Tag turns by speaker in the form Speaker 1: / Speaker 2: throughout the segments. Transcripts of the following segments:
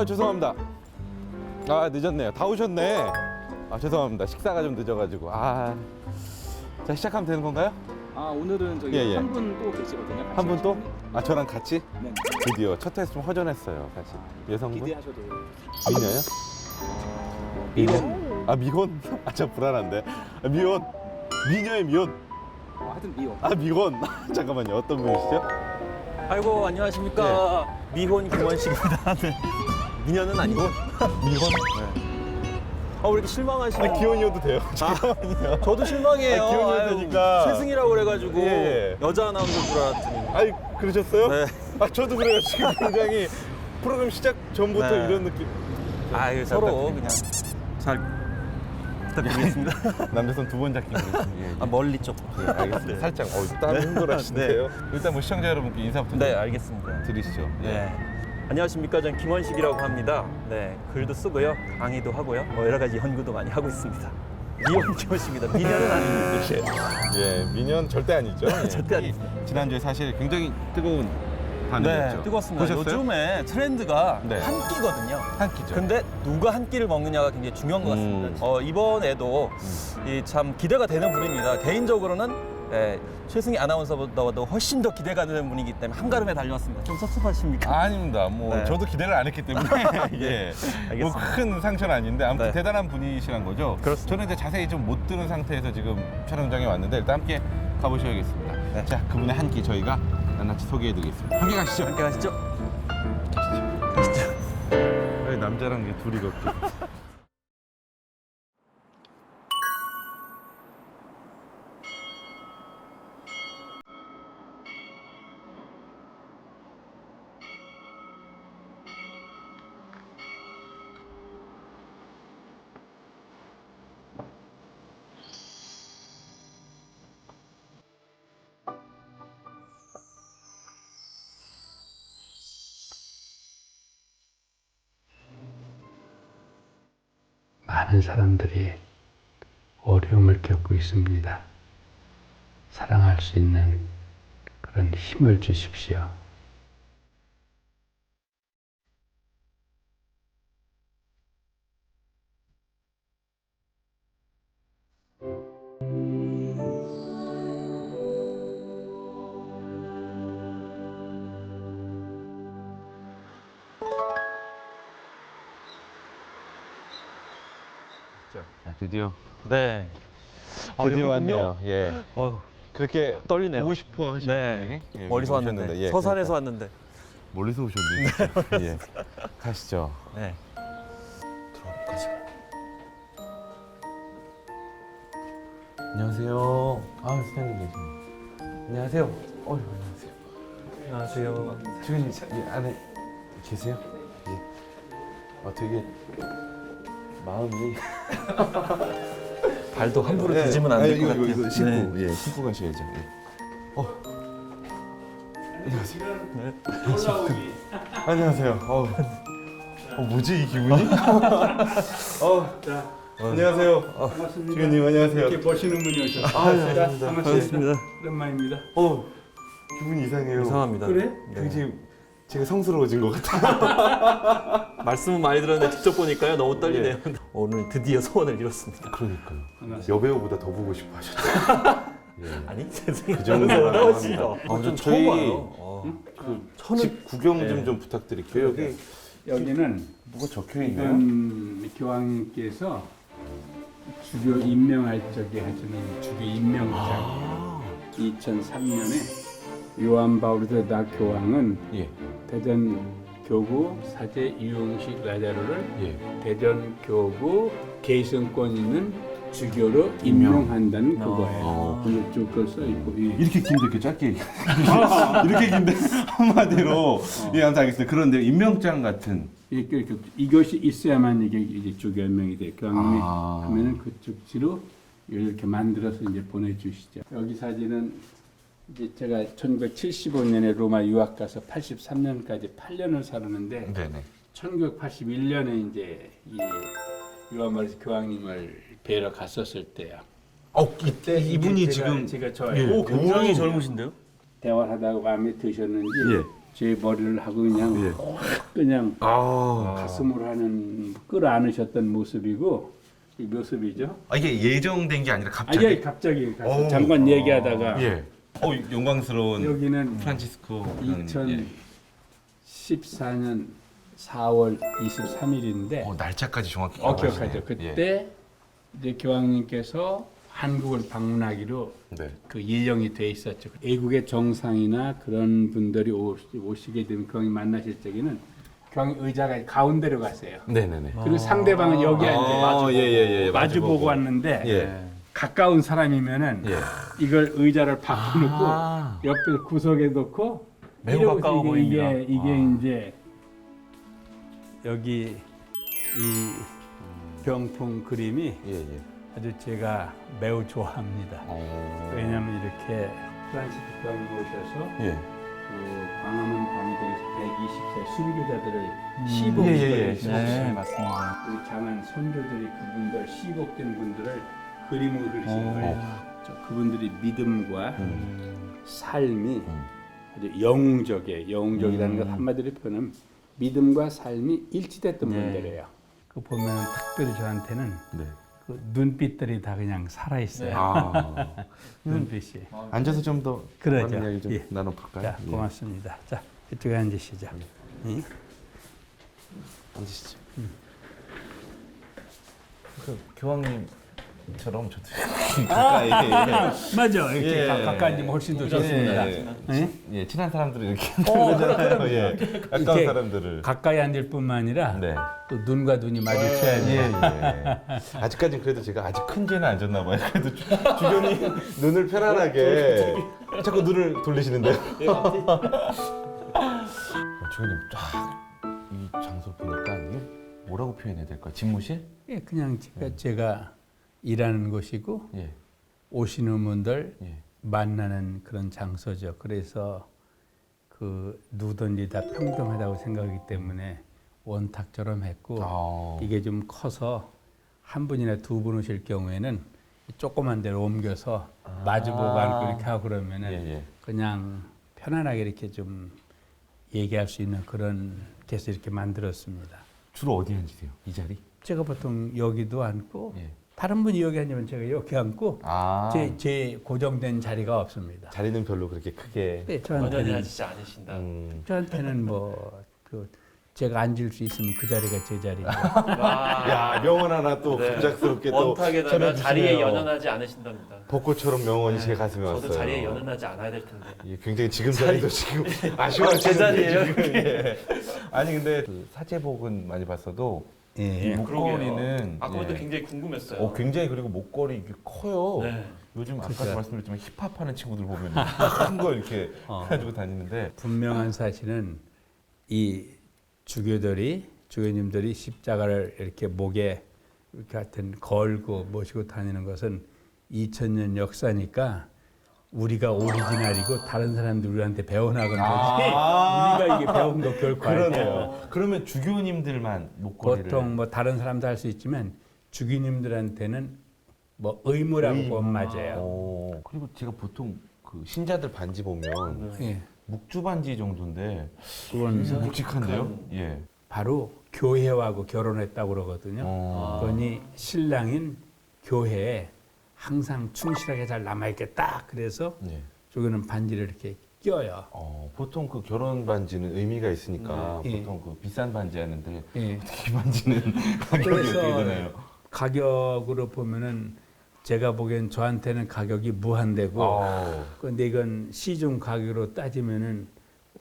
Speaker 1: 아 죄송합니다. 아 늦었네요. 다 오셨네. 아 죄송합니다. 식사가 좀 늦어가지고. 아. 자 시작하면 되는 건가요?
Speaker 2: 아 오늘은 저기
Speaker 1: 예, 예.
Speaker 2: 한 분 또 계시거든요. 같이
Speaker 1: 한 분 또?
Speaker 2: 하시는
Speaker 1: 아 저랑 같이?
Speaker 2: 네.
Speaker 1: 드디어 첫 회에서 좀 허전했어요. 사실. 여성분?
Speaker 2: 기대하셔도
Speaker 1: 미녀요?
Speaker 2: 어, 미혼.
Speaker 1: 아 미혼? 아 저 불안한데. 아, 미혼. 미녀의 미혼.
Speaker 2: 어, 하여튼 미혼.
Speaker 1: 아 미혼. 잠깐만요. 어떤 분이시죠?
Speaker 3: 아이고 안녕하십니까 미혼 김원식입니다. 네. 미녀는 아니고 미혼. 네. 아 왜 이렇게 실망하시나?
Speaker 1: 아 기혼이어도 돼요. 잠깐만요.
Speaker 3: 저도 실망해요.
Speaker 1: 아, 기혼이어도
Speaker 3: 아유,
Speaker 1: 되니까.
Speaker 3: 최승이라고 그래가지고
Speaker 1: 예, 예.
Speaker 3: 여자 아나운서 줄 알았더니.
Speaker 1: 아이 그러셨어요?
Speaker 3: 네.
Speaker 1: 아 저도 그래요. 지금 굉장히 프로그램 시작 전부터
Speaker 3: 네.
Speaker 1: 이런 느낌.
Speaker 3: 아유 서로 그냥 잘 부탁드리겠습니다.
Speaker 1: 남자손 두번 잡기 그랬습니다. 예, 예.
Speaker 3: 아, 멀리 쪽.
Speaker 1: 예, 알겠습니다. 살짝 어, 땀
Speaker 3: 네.
Speaker 1: 흥분하시는데요. 일단 뭐 시청자 여러분께 인사부터
Speaker 3: 네
Speaker 1: 좀
Speaker 3: 알겠습니다.
Speaker 1: 드리시죠. 예.
Speaker 3: 네. 안녕하십니까. 전 김원식이라고 합니다. 네, 글도 쓰고요, 강의도 하고요, 뭐 여러 가지 연구도 많이 하고 있습니다. 미혼 김원식입니다. 미녀는 아닙니다.
Speaker 1: 예, 미년 절대 아니죠. 예.
Speaker 3: 절대 아닙니다.
Speaker 1: 지난주에 사실 굉장히 뜨거운
Speaker 3: 네,
Speaker 1: 반응이었죠.
Speaker 3: 뜨겁습니다.
Speaker 1: 보셨어요?
Speaker 3: 요즘에 트렌드가
Speaker 1: 네.
Speaker 3: 한 끼거든요.
Speaker 1: 한 끼죠.
Speaker 3: 근데 누가 한 끼를 먹느냐가 굉장히 중요한 것 같습니다.
Speaker 1: 음.
Speaker 3: 어, 이번에도 이 참 기대가 되는 분입니다. 개인적으로는 예, 최승희 아나운서보다도 훨씬 더 기대가 되는 분이기 때문에 한가름에 달려왔습니다. 좀 섭섭하십니까?
Speaker 1: 아닙니다. 뭐
Speaker 3: 네.
Speaker 1: 저도 기대를 안 했기 때문에 예.
Speaker 3: 알겠습니다.
Speaker 1: 뭐큰 상처는 아닌데 아무튼
Speaker 3: 네.
Speaker 1: 대단한 분이시란 거죠.
Speaker 3: 그렇습니다.
Speaker 1: 저는 이제 자세히 좀 못 들은 상태에서 지금 촬영장에 왔는데 일단 함께 가보셔야겠습니다.
Speaker 3: 네.
Speaker 1: 자, 그분의 한 끼 저희가 낱낱이 소개해드리겠습니다. 함께 가시죠.
Speaker 3: 함께 가시죠.
Speaker 1: 가시죠.
Speaker 3: 가시죠.
Speaker 1: 왜 남자랑 이게 둘이 걷기?
Speaker 4: 많은 사람들이 어려움을 겪고 있습니다. 사랑할 수 있는 그런 힘을 주십시오.
Speaker 1: 드디어
Speaker 3: 네. 아,
Speaker 1: 드디어. 왔네요. 예.
Speaker 3: 어휴,
Speaker 1: 그렇게
Speaker 3: 떨리네요.
Speaker 1: 보고 싶어 하시는
Speaker 3: 네.
Speaker 1: 예,
Speaker 3: 멀리서
Speaker 1: 오셨는데,
Speaker 3: 왔는데,
Speaker 1: 예,
Speaker 3: 서산에서
Speaker 1: 그러니까
Speaker 3: 왔는데.
Speaker 1: 멀리서 오셨는데 예. 가시죠.
Speaker 3: 네. 들어가죠.
Speaker 1: 안녕하세요. 아, 스탠드 계십니다. 안녕하세요. 어, 안녕하세요.
Speaker 3: 안녕하세요.
Speaker 1: 지금 예, 안에 계세요? 예. 아, 되게 마음이
Speaker 3: 발도 함부로
Speaker 1: 예,
Speaker 3: 뒤지면 안
Speaker 1: 아,
Speaker 3: 될것 같아요.
Speaker 1: 이거,
Speaker 3: 네.
Speaker 1: 예, 신고 가셔야죠. 예. 어. 안녕하세요.
Speaker 3: 네.
Speaker 1: 안녕하세요. 어. 어, 뭐지 이 기분이? 어. 안녕하세요. 어, 주현님 안녕하세요.
Speaker 5: 이렇게 보시는 분이 오셨어요.
Speaker 1: 아, 네, 반갑습니다.
Speaker 3: 반갑습니다.
Speaker 5: 오랜만입니다.
Speaker 1: 어, 기분이 이상해요.
Speaker 3: 이상합니다.
Speaker 5: 그래?
Speaker 1: 굉장히 제가 성스러워진 것 같아요.
Speaker 3: 말씀은 많이 들었는데 직접 보니까요 너무 떨리네요. 오늘 드디어 소원을 이뤘습니다.
Speaker 1: 그러니까요. 여배우보다 더 보고 싶어 하셨죠. 예.
Speaker 3: 아니
Speaker 1: 그
Speaker 3: 어려웠습니다.
Speaker 1: 합니다.
Speaker 3: 아, 좀
Speaker 1: 저희-
Speaker 3: 처음 와요. 어.
Speaker 1: 그집 구경 좀
Speaker 3: 네.
Speaker 1: 좀 부탁드릴게요. 여기
Speaker 5: 여기는
Speaker 1: 뭐가 적혀 있나요?
Speaker 5: 이건 교황님께서 주교 임명할 적에 하시는 주교 임명장. 2003년에 요한 바울드다 교황은
Speaker 1: 예,
Speaker 5: 대전 교구 사제 이용식 라자로를
Speaker 1: 예.
Speaker 5: 대전 교구 개성권 있는 주교로 임명한다는
Speaker 1: 아.
Speaker 5: 그거예요. 오늘 쭉 그걸 써 있고. 예.
Speaker 1: 이렇게 긴데 이렇게 짧게 이렇게 긴데 한마디로 예, 아무튼 알겠습니다. 그런데 임명장 같은
Speaker 5: 이렇게, 이렇게 이것이 있어야만 이게 이제 주교 임명이 돼. 교황님이
Speaker 1: 아.
Speaker 5: 하면은 그 쪽지로 이렇게 만들어서 이제 보내주시죠. 여기 사진은 이제 제가 1975년에 로마 유학 가서 83년까지 8년을 살았는데
Speaker 1: 네네.
Speaker 5: 1981년에 이제 이 요한바리스 교황님을 뵈러 갔었을 때요.
Speaker 1: 어 이때 이분이
Speaker 5: 제가,
Speaker 1: 지금
Speaker 5: 제가 저
Speaker 1: 예.
Speaker 3: 오 굉장히
Speaker 1: 오.
Speaker 3: 젊으신데요?
Speaker 5: 대화를 하다가 마음에 드셨는지
Speaker 1: 예.
Speaker 5: 제 머리를 하고 그냥
Speaker 1: 예.
Speaker 5: 확 그냥
Speaker 1: 아,
Speaker 5: 가슴으로 하는 끌어안으셨던 모습이고 이 모습이죠.
Speaker 1: 아 이게 예정된 게 아니라 갑자기.
Speaker 5: 아예 갑자기 가서
Speaker 1: 오.
Speaker 5: 잠깐 얘기하다가
Speaker 1: 예. 어 영광스러운
Speaker 5: 여기는
Speaker 1: 프란치스코.
Speaker 5: 2014년 4월 23일인데
Speaker 1: 어, 날짜까지 정확히
Speaker 5: 어,
Speaker 1: 기억하시네요.
Speaker 5: 기억하죠. 그때 이제 교황님께서 한국을 방문하기로
Speaker 1: 네.
Speaker 5: 그 예정이 돼 있었죠. 애국의 정상이나 그런 분들이 오- 오시게 되면 교황님 만나실 적에는 교황 의자가 가운데로 가세요.
Speaker 1: 네네네.
Speaker 5: 그리고 상대방은 여기 앉아
Speaker 1: 아, 예, 예, 예.
Speaker 5: 마주 보고 왔는데
Speaker 1: 예.
Speaker 5: 가까운 사람이면은
Speaker 1: 예.
Speaker 5: 이걸 의자를 바꿔놓고
Speaker 1: 아.
Speaker 5: 옆에 구석에 놓고
Speaker 3: 매우
Speaker 5: 이러고
Speaker 3: 가까워
Speaker 5: 이게,
Speaker 3: 보입니다.
Speaker 5: 이게, 이게
Speaker 3: 아.
Speaker 5: 이제 여기 이 병풍 그림이
Speaker 1: 예, 예.
Speaker 5: 아주 제가 매우 좋아합니다.
Speaker 1: 어.
Speaker 5: 왜냐하면 이렇게 프란시스 교황이 오셔서
Speaker 1: 예.
Speaker 5: 그 광화문 광장에서 120세 순교자들을
Speaker 1: 예, 예,
Speaker 5: 시복을
Speaker 1: 예.
Speaker 3: 네, 맞습니다.
Speaker 5: 우리 장한 선조들이 그분들 시복된 분들을 그림으로 그리신
Speaker 3: 어.
Speaker 5: 거예요. 저 그분들이 믿음과
Speaker 1: 음.
Speaker 5: 삶이
Speaker 1: 음.
Speaker 5: 아주 영웅적이에요. 영웅적이라는 것
Speaker 3: 음.
Speaker 5: 한마디로 표현하면 믿음과 삶이 일치됐던
Speaker 3: 네.
Speaker 5: 분들이에요. 그 보면 특별히 저한테는
Speaker 1: 네.
Speaker 5: 그 눈빛들이 다 그냥 살아 있어요.
Speaker 1: 아.
Speaker 5: 눈빛이.
Speaker 1: 앉아서 좀 더
Speaker 5: 그러죠.
Speaker 1: 많은 이야기 좀
Speaker 5: 예.
Speaker 1: 나눠볼까요?
Speaker 5: 자,
Speaker 1: 예.
Speaker 5: 고맙습니다. 자, 이쪽에 앉으시죠. 예?
Speaker 1: 앉으시죠.
Speaker 3: 그 교황님 처럼 저도
Speaker 1: 가까이.
Speaker 5: 맞아. 이렇게
Speaker 1: 예.
Speaker 5: 가- 가까이 앉으면 훨씬 더 좋습니다.
Speaker 1: 예,
Speaker 5: 예?
Speaker 1: 예, 친한 사람들을 이렇게 그러잖아요. 예. 가까운
Speaker 5: 이렇게
Speaker 1: 사람들을.
Speaker 5: 가까이 앉을 뿐만 아니라
Speaker 1: 네.
Speaker 5: 또 눈과 눈이 마주쳐야지.
Speaker 1: 예, 예. 아직까지는 그래도 제가 아직 큰 죄는 안 졌나 봐요. 그래도 주, 주변이 눈을 편안하게 자꾸 눈을 돌리시는데요. 어, 주변님 쫙이 장소 보니까 이게 뭐라고 표현해야 될까요? 집무실?
Speaker 5: 예, 그냥 제가, 제가 일하는 곳이고
Speaker 1: 예.
Speaker 5: 오시는 분들
Speaker 1: 예.
Speaker 5: 만나는 그런 장소죠. 그래서 그 누구든지 다 평등하다고 생각하기 때문에 원탁처럼 했고
Speaker 1: 아.
Speaker 5: 이게 좀 커서 한 분이나 두 분 오실 경우에는 조그만 데로 옮겨서 마주보고 앉고 이렇게 하고 그러면은
Speaker 1: 아. 예, 예.
Speaker 5: 그냥 편안하게 이렇게 좀 얘기할 수 있는 그런 데서 이렇게 만들었습니다.
Speaker 1: 주로 어디 앉으세요? 이 자리?
Speaker 5: 제가 보통 여기도 앉고
Speaker 1: 예.
Speaker 5: 다른 분이 여기 앉으면 제가 여기 앉고
Speaker 1: 아.
Speaker 5: 제, 제 고정된 자리가 없습니다.
Speaker 1: 자리는 별로 그렇게 크게.
Speaker 5: 네, 저한테는
Speaker 3: 하지 않으신다.
Speaker 1: 음.
Speaker 5: 저한테는 뭐 그 제가 앉을 수 있으면 그 자리가 제 자리죠.
Speaker 1: 야 명언 하나 또
Speaker 6: 네.
Speaker 1: 갑작스럽게 또
Speaker 6: 원탁에다가
Speaker 1: 전해주시네요.
Speaker 6: 자리에 연연하지 않으신답니다.
Speaker 1: 벚꽃처럼 명언이 제 가슴에
Speaker 6: 저도
Speaker 1: 왔어요.
Speaker 6: 자리에 연연하지 않아야 될 텐데.
Speaker 1: 예, 굉장히 지금 자리도 지금 아쉬워하시는데
Speaker 6: 제 자리예요?
Speaker 1: 지금. 예. 아니 근데 그 사제복은 많이 봤어도
Speaker 5: 예.
Speaker 1: 이 목걸이는
Speaker 6: 그러게요. 아까부터
Speaker 1: 예.
Speaker 6: 굉장히 궁금했어요.
Speaker 1: 어, 굉장히 그리고 목걸이 이게 커요.
Speaker 6: 네.
Speaker 1: 요즘 아까도
Speaker 5: 그죠.
Speaker 1: 말씀드렸지만 힙합하는 친구들 보면 큰 거 이렇게
Speaker 5: 어.
Speaker 1: 해가지고 다니는데
Speaker 5: 분명한 사실은 이 주교들이 주교님들이 십자가를 이렇게 목에 이렇게 하여튼 걸고 모시고 다니는 것은 2000년 역사니까 우리가 오리지널이고 다른 사람들 우리한테 배워나간 거지
Speaker 1: 아.
Speaker 5: 우리가 이게 배운 거 결코 아니에요.
Speaker 1: 그러면 주교님들만 목걸이를
Speaker 5: 보통 뭐 다른 사람도 할 수 있지만 주교님들한테는 뭐 의무라고 보면 맞아요.
Speaker 1: 어, 그리고 제가 보통 그 신자들 반지 보면
Speaker 5: 예.
Speaker 1: 묵주 반지 정도인데
Speaker 5: 그건
Speaker 1: 묵직한데요? 예.
Speaker 5: 바로 교회하고 결혼했다고 그러거든요.
Speaker 1: 어.
Speaker 5: 그러니 신랑인 교회에 항상 충실하게 잘 남아있겠다. 그래서
Speaker 1: 예.
Speaker 5: 저기는 반지를 이렇게 껴요.
Speaker 1: 어, 보통 그 결혼 반지는 의미가 있으니까
Speaker 5: 예.
Speaker 1: 보통 그 비싼 반지 하는데
Speaker 5: 예.
Speaker 1: 이 반지는 가격이 어떻게 되나요?
Speaker 5: 가격으로 보면은 제가 보기엔 저한테는 가격이 무한대고
Speaker 1: 어.
Speaker 5: 그런데 이건 시중 가격으로 따지면은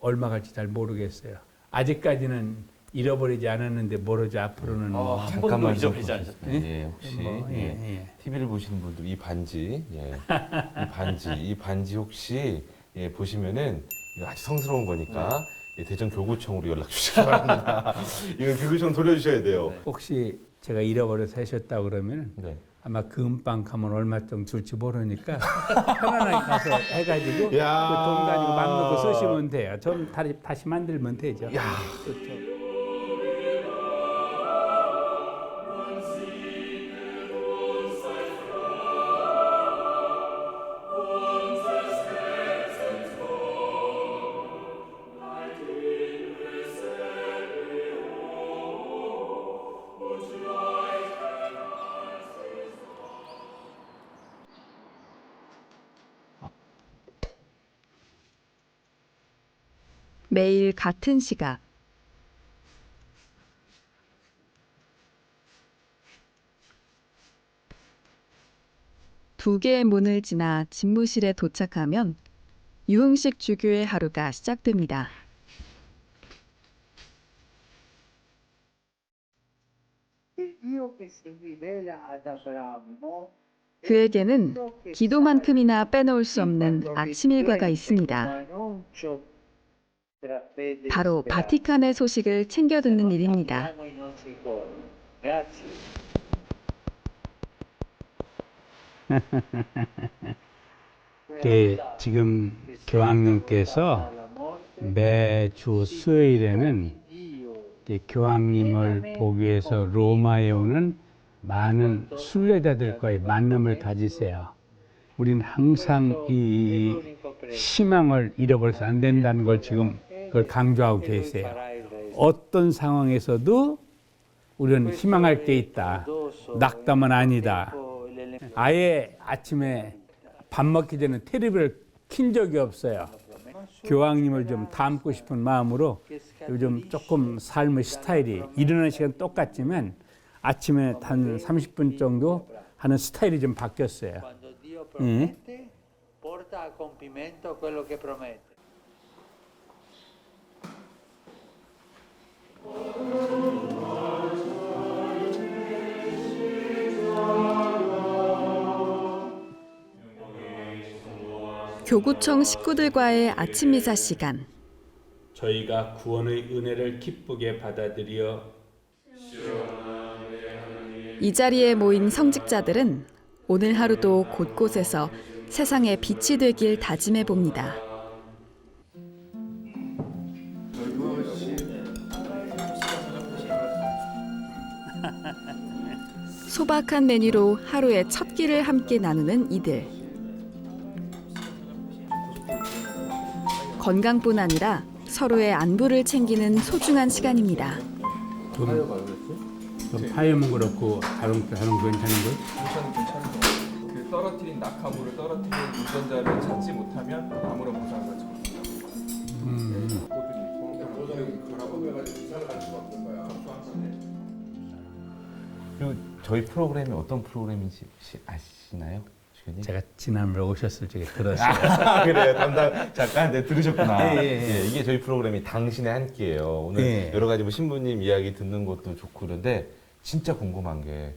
Speaker 5: 얼마 갈지 잘 모르겠어요. 아직까지는 잃어버리지 않았는데 모르죠. 앞으로는
Speaker 6: 어,
Speaker 5: 뭐,
Speaker 6: 한 번도 잊어버리지 않으셨다.
Speaker 1: 예, 혹시
Speaker 5: 뭐,
Speaker 1: 예.
Speaker 5: 예, 예.
Speaker 1: TV를 보시는 분들 이 반지, 예. 이 반지, 이 반지 혹시 예, 보시면은 이거 아주 성스러운 거니까 예, 대전 교구청으로 연락 주시기 바랍니다. 이거 교구청 돌려주셔야 돼요.
Speaker 5: 혹시 제가 잃어버려서 하셨다 그러면
Speaker 1: 네.
Speaker 5: 아마 금방 가면 얼마 정도 줄지 모르니까 편안하게 가서 해가지고 그
Speaker 1: 야.
Speaker 5: 돈 가지고 맘 놓고 쓰시면 돼요. 좀 다시, 다시 만들면 되죠.
Speaker 1: 야.
Speaker 5: 좋죠.
Speaker 7: 매일 같은 시각. 두 개의 문을 지나 집무실에 도착하면 유흥식 주교의 하루가 시작됩니다. 그에게는 기도만큼이나 빼놓을 수 없는 아침 일과가 있습니다. 바로 바티칸의 소식을 챙겨 듣는 일입니다.
Speaker 4: 예, 지금 교황님께서 매주 수요일에는 교황님을 보기 위해서 로마에 오는 많은 순례자들과의 만남을 가지세요. 우리는 항상 이 희망을 잃어버려서 안 된다는 걸 지금 그걸 강조하고 계세요. 어떤 상황에서도 우리는 희망할 게 있다. 낙담은 아니다. 아예 아침에 밥 먹기 전에 테레비를 킨 적이 없어요. 교황님을 좀 닮고 싶은 마음으로 요즘 조금 삶의 스타일이 일어나는 시간 똑같지만 아침에 한 30분 정도 하는 스타일이 좀 바뀌었어요. 예.
Speaker 7: 교구청 식구들과의 아침 미사 시간.
Speaker 5: 저희가 구원의 은혜를 기쁘게 받아들여
Speaker 7: 이 자리에 모인 성직자들은 오늘 하루도 곳곳에서 세상에 빛이 되길 다짐해 봅니다. 소박한 메뉴로 하루의 첫 끼를 함께 나누는 이들. 건강뿐 아니라 서로의 안부를 챙기는 소중한 시간입니다.
Speaker 4: 좀, 좀 파염은 그렇고 다른 다른 거 괜찮은 거?
Speaker 8: 괜찮은 것 같아요. 그 떨어뜨린 낙하물을 떨어뜨린 운전자를 찾지 못하면 아무런 보상을 받지 못한다.
Speaker 4: 음.
Speaker 1: 그리고 저희 프로그램이 어떤 프로그램인지 혹시 아시나요? 주교님?
Speaker 5: 제가 지난번에 오셨을 적에 들었어요.
Speaker 1: 아, 그래요. 담당 잠깐 네, 들으셨구나.
Speaker 5: 예, 예, 예.
Speaker 1: 예, 이게 저희 프로그램이 당신의 한 끼예요. 오늘
Speaker 5: 예.
Speaker 1: 여러 가지 뭐 신부님 이야기 듣는 것도 좋고 그런데 진짜 궁금한 게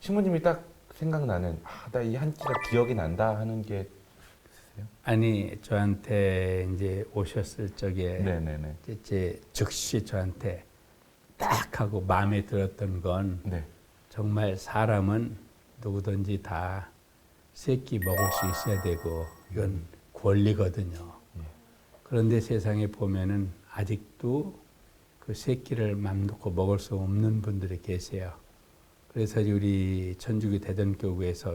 Speaker 1: 신부님이 딱 생각나는 아, 나 이 한 끼가 기억이 난다 하는 게
Speaker 5: 아니 저한테 이제 오셨을 적에
Speaker 1: 네네네.
Speaker 5: 이제 즉시 저한테 딱 하고 마음에 들었던 건
Speaker 1: 네.
Speaker 5: 정말 사람은 누구든지 다 새끼 먹을 수 있어야 되고 이건 권리거든요.
Speaker 1: 예.
Speaker 5: 그런데 세상에 보면은 아직도 그 새끼를 맘 놓고 먹을 수 없는 분들이 계세요. 그래서 우리 천주교 대전교구에서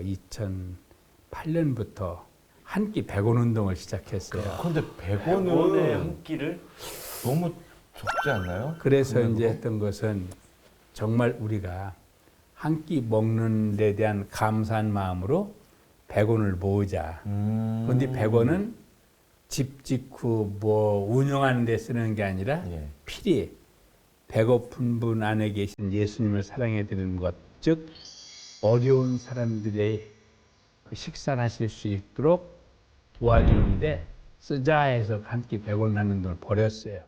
Speaker 5: 2008년부터 한 끼 100원 운동을 시작했어요.
Speaker 1: 근데
Speaker 6: 100원에
Speaker 1: 100원은
Speaker 6: 한 끼를
Speaker 1: 너무 적지 않나요?
Speaker 5: 그래서? 이제 했던 것은 정말 우리가 한 끼 먹는 데 대한 감사한 마음으로 100원을 모으자.
Speaker 1: 음.
Speaker 5: 그런데 100원은 집 짓고 뭐 운영하는 데 쓰는 게 아니라
Speaker 1: 예.
Speaker 5: 필히 배고픈 분 안에 계신 예수님을 사랑해 드리는 것, 즉 어려운 사람들의 그 식사를 하실 수 있도록 도와주는데 쓰자 해서 한 끼 100원 하는 돈을 버렸어요.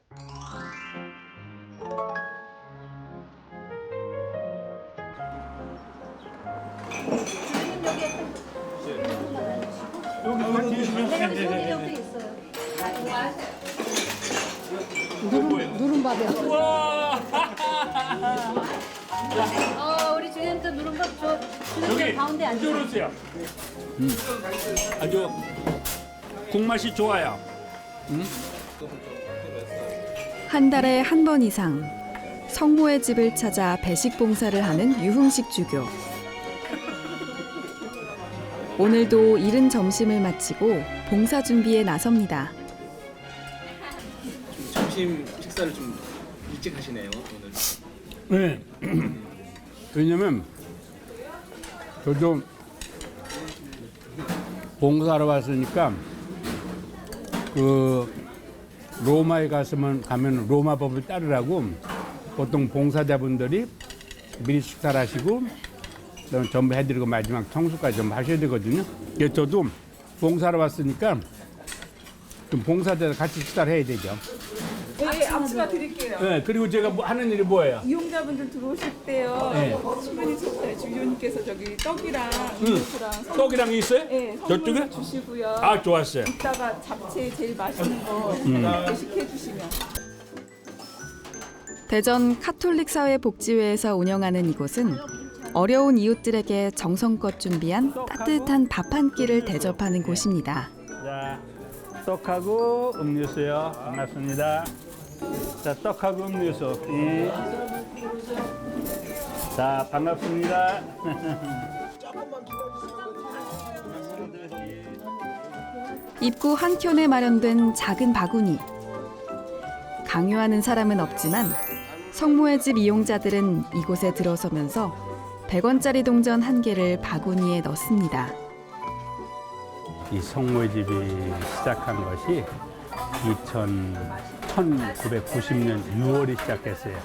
Speaker 9: 어, 우리 주님도 누른밥 줘. 여기 가운데 앉으세요.
Speaker 5: 오세요. 아주 국맛이 좋아요.
Speaker 7: 한 달에 한 번 이상 성모의 집을 찾아 배식 봉사를 하는 유흥식 주교. 오늘도 이른 점심을 마치고 봉사 준비에 나섭니다.
Speaker 2: 점심 식사를 좀 일찍 하시네요 오늘.
Speaker 5: 네. 왜냐면 저도 봉사하러 왔으니까 그 로마에 가서면 가면 로마 법을 따르라고 보통 봉사자분들이 미리 식사를 하시고 그다음에 전부 해드리고 마지막 청소까지 좀 하셔야 되거든요. 그래서 저도 봉사로 왔으니까 좀 봉사자 같이 식사를 해야 되죠.
Speaker 10: 네, 앞치마 드릴게요.
Speaker 5: 네, 그리고 제가 뭐 하는 일이 뭐예요?
Speaker 10: 이용자분들 들어오실 때요.
Speaker 5: 네.
Speaker 10: 충분히 좋아요. 주교님께서 저기 떡이랑 음료수랑 선-
Speaker 5: 떡이랑 있어요?
Speaker 10: 네,
Speaker 5: 저쪽에?
Speaker 10: 주시고요.
Speaker 5: 아, 좋았어요.
Speaker 10: 이따가 잡채 제일 맛있는 거
Speaker 5: 음.
Speaker 10: 드시게 주시면.
Speaker 7: 대전 카톨릭 사회 복지회에서 운영하는 이곳은 어려운 이웃들에게 정성껏 준비한 따뜻한 밥 한 끼를 대접하는 곳입니다.
Speaker 5: 자, 떡하고 음료수요. 반갑습니다. 자, 떡하고 음료수. 예. 자, 반갑습니다.
Speaker 7: 입구 한켠에 마련된 작은 바구니. 강요하는 사람은 없지만 성모의 집 이용자들은 이곳에 들어서면서 100원짜리 동전 한 개를 바구니에 넣습니다.
Speaker 5: 이 성모의 집이 시작한 것이 2000, 1990년 6월에 시작했어요.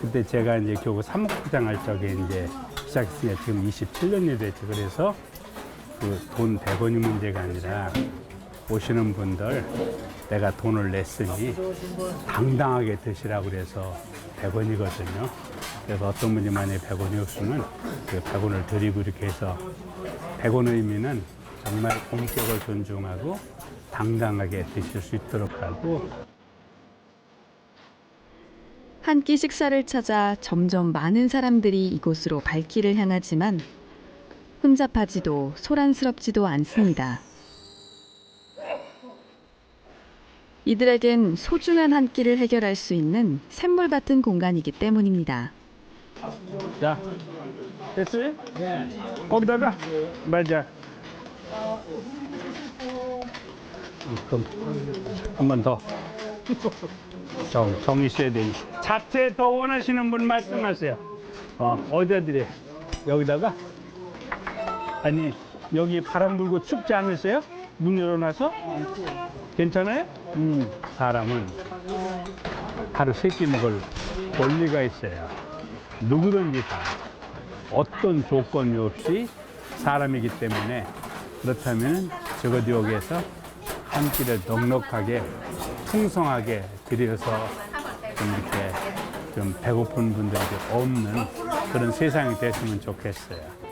Speaker 5: 그때 제가 이제 교구 사목부장 할 적에 이제 시작했으니까 지금 27년이 됐죠. 그래서 그 돈 100원이 문제가 아니라 오시는 분들 내가 돈을 냈으니 당당하게 드시라고 그래서 100원이거든요. 그래서 어떤 분이 만약에 100원이 없으면 그 100원을 드리고 이렇게 해서 100원 의미는 정말 본격을 존중하고 당당하게 드실 수 있도록 하고
Speaker 7: 한 끼 식사를 찾아 점점 많은 사람들이 이곳으로 발길을 향하지만 혼잡하지도 소란스럽지도 않습니다. 이들에겐 소중한 한 끼를 해결할 수 있는 샘물 같은 공간이기 때문입니다.
Speaker 5: 자, 됐어요? 거기다가 맞아. 그럼 한 번 더. 정, 정 있어야 되니. 자체 더 원하시는 분 말씀하세요. 어, 어디다 드려? 여기다가? 아니, 여기 바람 불고 춥지 않으세요? 문 열어놔서? 괜찮아요? 음, 사람은 하루 세 끼 먹을 권리가 있어요. 누구든지 다 어떤 조건이 없이 사람이기 때문에 그렇다면 적어도 여기에서 한 끼를 넉넉하게 풍성하게 드려서 좀 이렇게 좀 배고픈 분들이 없는 그런 세상이 됐으면 좋겠어요.